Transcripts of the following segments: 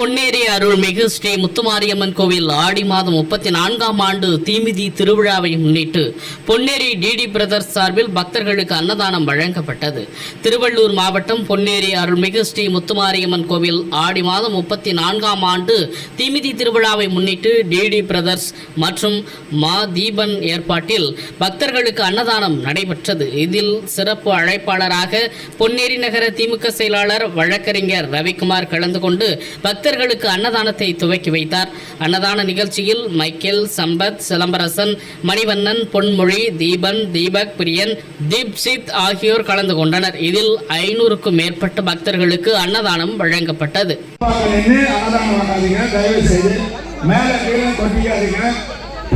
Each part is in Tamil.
பொன்னேரி அருள்மிகு ஸ்ரீ முத்துமாரியம்மன் கோவில் ஆடி மாதம் முப்பத்தி நான்காம் ஆண்டு தீமிதி திருவிழாவை முன்னிட்டு பொன்னேரி டிடி பிரதர்ஸ் சார்பில் பக்தர்களுக்கு அன்னதானம் வழங்கப்பட்டது. திருவள்ளூர் மாவட்டம் பொன்னேரி அருள்மிகு ஸ்ரீ முத்துமாரியம்மன் கோவில் ஆடி மாதம் முப்பத்தி நான்காம் ஆண்டு தீமிதி திருவிழாவை முன்னிட்டு டிடி பிரதர்ஸ் மற்றும் மா தீபன் ஏற்பாட்டில் பக்தர்களுக்கு அன்னதானம் நடைபெற்றது. இதில் சிறப்பு அழைப்பாளராக பொன்னேரி நகர திமுக செயலாளர் வழக்கறிஞர் ரவிக்குமார் கலந்து கொண்டு பக்தர்களுக்கு அன்னதானத்தை துவக்கி வைத்தார். அன்னதான நிகழ்ச்சியில் மைக்கேல் சம்பத் சிலம்பரசன் மணிவண்ணன் பொன்மொழி தீபன் தீபக் பிரியன் தீப்சித் ஆகியோர் கலந்து கொண்டனர். இதில் ஐநூறுக்கும் மேற்பட்ட பக்தர்களுக்கு அன்னதானம் வழங்கப்பட்டது. நின்று அன்னதானம் வாங்காதீங்க தயவு செய்து மேலே கீழே கொட்டிக்காதீங்க.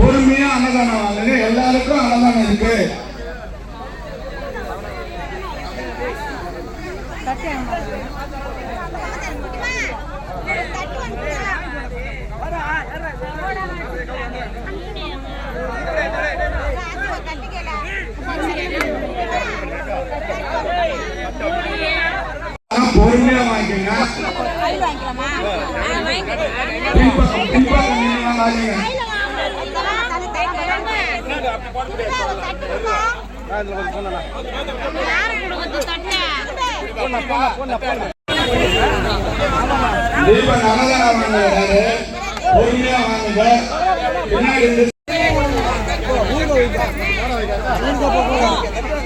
பொறுமையா அன்னதானம் வாங்குங்க எல்லாருக்கும் அன்னதானம் இருக்கு. பொறுமையா வாங்கிக்கோங்க பின்பக்கம் பின்பக்கம் நின்று பொறுமையா வாங்குங்க பின்னாடி